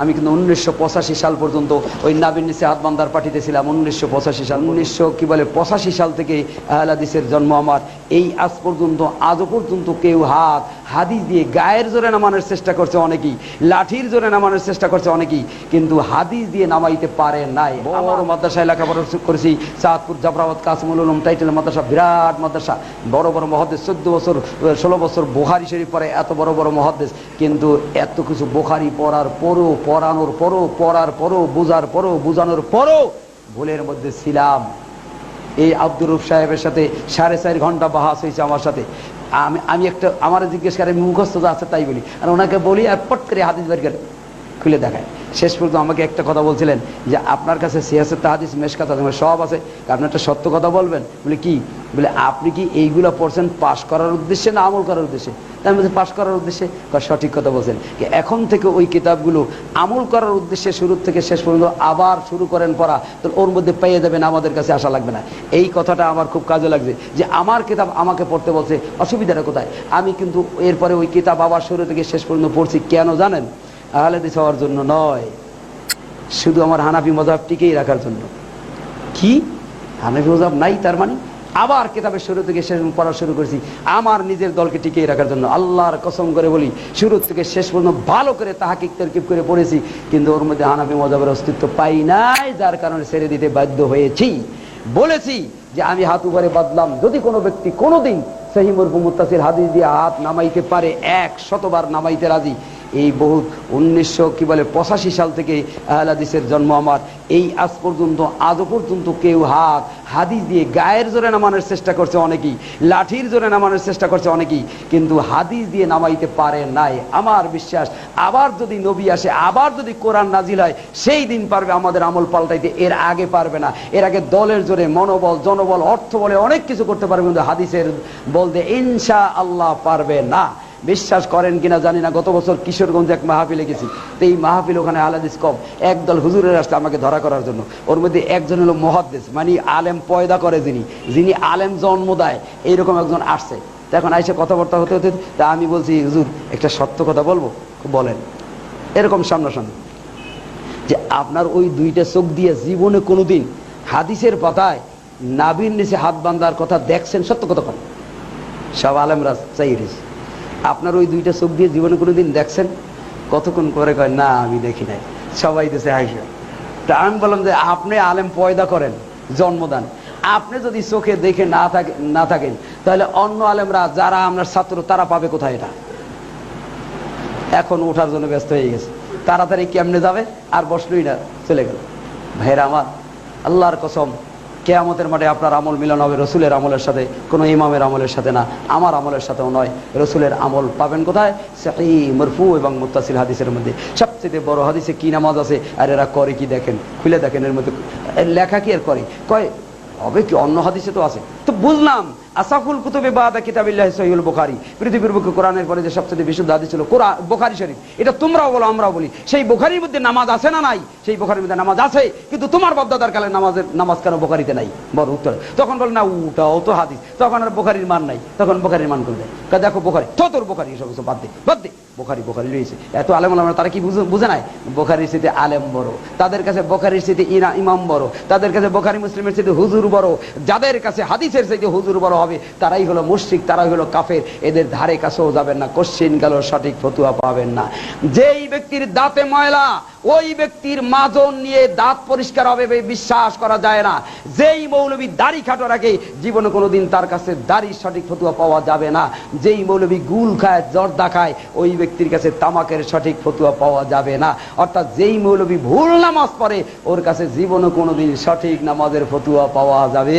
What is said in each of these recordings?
আমি কিন্তু উনিশশো পঁচাশি সাল পর্যন্ত ওই নাবিন নিচে হাতবান্দার পার্টিতে ছিলাম উনিশশো পঁচাশি সাল। উনিশশো কি বলে পঁচাশি সাল থেকে আহলাদিসের জন্ম আমার। এই আজ পর্যন্ত আজও পর্যন্ত কেউ হাত হাদিস দিয়ে গায়ের জোরে নামানোর চেষ্টা করছে অনেকেই লাঠির জোরে নামানোর চেষ্টা করছে অনেকেই কিন্তু হাদিস দিয়ে নামাইতে পারে নাই। বড় মাদ্রাসায় লেখাপড়া করেছি চাঁদপুর জাফরাবাদ কাসমুল উলুম টাইটেল মাদ্রাসা বিরাট মাদ্রাসা। বড় বড় মহাদেশ চোদ্দ বছর ষোলো বছর বোহারি শরীফ পরে এত বড় বড় মহাদেশ কিন্তু এত কিছু বোখারি পড়ার পরও, পড়ানোর পরও, পড়ার পরও, বোঝার পরও, বোঝানোর পরও ভুলের মধ্যে ছিলাম। এই আব্দুর রুফ সাহেবের সাথে সাড়ে চার ঘণ্টা বাহাস হয়েছে আমার সাথে। আমি আমি একটা, আমার জিজ্ঞেস করে মুখস্থ আছে তাই বলি। আর ওনাকে বলি আর পট করে হাদিস বের করে খুলে দেখায়। শেষ পর্যন্ত আমাকে একটা কথা বলছিলেন যে আপনার কাছে সিয়াসত হাদিস মেশকাত হাদিস সব আছে। আপনি একটা সত্য কথা বলবেন। বলে কি? বলে আপনি কি এইগুলো পড়ছেন পাশ করার উদ্দেশ্যে না আমল করার উদ্দেশ্যে? তাই আমি বলছি, পাশ করার উদ্দেশ্যে? সঠিক কথা বলছেন। এখন থেকে ওই কিতাবগুলো আমল করার উদ্দেশ্যে শুরু থেকে শেষ পর্যন্ত আবার শুরু করেন পড়া তো ওর মধ্যে পেয়ে যাবেন আমাদের কাছে আসা লাগবে না। এই কথাটা আমার খুব কাজে লাগছে যে আমার কিতাব আমাকে পড়তে বলছে অসুবিধাটা কোথায়? আমি কিন্তু এরপরে ওই কিতাব আবার শুরু থেকে শেষ পর্যন্ত পড়ছি কেন জানেন? আহলেদিস হওয়ার জন্য নয়। শুধু আমার হানাফি মজাব টিকেই রাখার জন্য। কি? হানাফি মজাব নাই তার মানে? আবার কিতাবের শুরু থেকে শেষ পড়া শুরু করেছি। আমার নিজের দলকে টিকিয়ে রাখার জন্য। আল্লাহর কসম করে বলি, শুরু থেকে শেষ পর্যন্ত ভালো করে তাহাকিক তরকিব করে পড়েছি, কিন্তু ওর মধ্যে হানাফি মজাবের অস্তিত্ব পাই নাই, যার কারণে ছেড়ে দিতে বাধ্য হয়েছি। বলেছি যে আমি হাত উপরে বাদলাম যদি কোনো ব্যক্তি কোনোদিন সেই মরফু মুত্তাসির হাদিস দিয়ে হাত নামাইতে পারে, এক শতবার নামাইতে রাজি এই বহুত উনিশশো কি বলে পঁচাশি সাল থেকে আহলাদিসের জন্ম আমার। এই আজ পর্যন্ত, আজও পর্যন্ত কেউ হাত, হাদিস দিয়ে গায়ের জোরে নামানোর চেষ্টা করছে অনেকেই, লাঠির জোরে নামানোর চেষ্টা করছে অনেকেই, কিন্তু হাদিস দিয়ে নামাইতে পারে নাই। আমার বিশ্বাস, আবার যদি নবী আসে, আবার যদি কোরআন নাজিল হয়, সেই দিন পারবে আমাদের আমল পাল্টাইতে, এর আগে পারবে না। এর আগে দলের জোরে মনোবল, জনবল, অর্থ বলে অনেক কিছু করতে পারবে, কিন্তু হাদিসের বলতে ইনশা আল্লাহ পারবে না। বিশ্বাস করেন কিনা জানি না, গত বছর কিশোরগঞ্জে এক মাহফিলে গেছি। তো এই মাহফিল ওখানে আলাদিস কম একদল হুজুরের আসলে আমাকে ধরা করার জন্য। ওর মধ্যে একজন হলো মহাদ্দেশ মানে আলেম পয়দা করে যিনি। যিনি আলেম জন্ম দেয়, এইরকম একজন আসছে। তো এখন আইসে কথাবার্তা হতে হতে, তা আমি বলছি, হুজুর, একটা সত্য কথা বলব? বলেন। এরকম সামনাসামনি। যে আপনার ওই দুইটা চোখ দিয়ে জীবনে কোনোদিন হাদিসের পাতায় নাবির নিচে হাত বান্ধার কথা দেখছেন, সত্য কথা কন সব আলেমরা চাইরিস আপনার ওই দুইটা চোখ দিয়ে জীবনে কোনোদিন দেখছেন? কতক্ষণ করে কয়, না, আমি দেখি নাই। সবাই দেশে হাসে তা আমি বললাম যে, আপনি আলেম পয়দা করেন, জন্মদান। আপনি যদি চোখে দেখে না থাকে, না থাকেন, তাহলে অন্য আলেমরা, যারা আপনার ছাত্র, তারা পাবে কোথায় এটা? এখন ওঠার জন্য ব্যস্ত হয়ে গেছে। তাড়াতাড়ি কেমনে যাবে? আর বসলই না, চলে গেল। ভাইরা আমার, আল্লাহর কসম কেয়ামতের মাঠে আপনার আমল মিলন হবে, রসুলের আমলের সাথে, কোনো ইমামের আমলের সাথে না। আমার আমলের সাথেও নয়, রসুলের আমল পাবেন কোথায়? মরফু এবং মুতাসিল হাদিসের মধ্যে। সবচেয়ে বড় হাদিসে কি নামাজ আছে? আর এরা করে কি দেখেন? খুলে দেখেন এর মধ্যে। লেখা কি আর করে? কয়, হবে কি? অন্য হাদিসে তো আছে। তো বুঝলাম, আসাফুল কুতুবে বাদা কিতাবিল্লাহ সহিউল বুখারী। পৃথিবীর বুকে কোরআনের পরে যে সবচেয়ে বিশুদ্ধ হাদিস ছিল কোরআন বুখারী শরীফ। এটা তোমরাও বলো, আমরাও বলি। সেই বুখারীর মধ্যে নামাজ আছে না নাই? সেই বুখারীর মধ্যে নামাজ আছে, কিন্তু তোমার বাপদাদার কালে নামাজের নামাজ কেন বুখারীতে নাই? বড় উত্তর। তখন বলে, না, ওটাও তো হাদিস। তখন আর বুখারীর মান নাই। তখন বুখারীর মান করে দেয় দেখো বুখারী তো তোর বুখারী এসব কিছু বাদ দে বাদ দে। বোখারি বোখারি রয়েছে। এত আলেম আলম তারা কি বুঝে নাই? বোখারির স্মৃতি আলেম বড়। তাদের কাছে বোখারির স্মৃতি ইনা ইমাম বড়। তাদের কাছে বোখারি, মুসলিমের স্মৃতি হুজুর বড়। যাদের কাছে হাদিসের স্মৃতি হুজুর বড় হবে, তারাই হলো মুশরিক, তারাই হলো কাফের। এদের ধারে কাছেও যাবেন না, কোশ্চিন গেল, সঠিক ফতুয়া পাবেন না। যেই ব্যক্তির দাঁতে ময়লা, ওই ব্যক্তির মাজন নিয়ে দাঁত পরিষ্কার হবে বিশ্বাস করা যায় না। যেই মৌলবী দাড়ি খাটো রাখে, জীবনে কোনোদিন তার কাছে দাড়ির সঠিক ফতুয়া পাওয়া যাবে না। যেই মৌলবী গুল খায়, জর্দা খায়, ওই ব্যক্তির কাছে তামাকের সঠিক ফতুয়া পাওয়া যাবে না। অর্থাৎ যেই মৌলবী ভুল নামাজ পড়ে, ওর কাছে জীবনে কোনোদিন সঠিক নামাজের ফতুয়া পাওয়া যাবে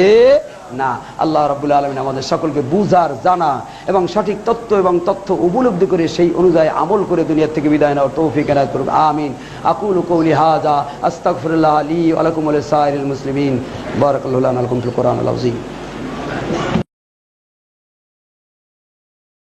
না। আল্লাহ রাবুল আলমিন আমাদের সকলকে বুঝার, জানা এবং সঠিক তথ্য এবং তথ্য উপলব্ধি করে সেই অনুযায়ী আমল করে দুনিয়ার থেকে বিদায় নেওয়ার তৌফিক এনায়ত করুক। আমিন। আকুল কৌলি হাজা আস্তাকফরুল্লাহ আলী আলকুমুল সাহিল মুসলিমিন। বারাকাল্লাহু কোরআনিল আযীম।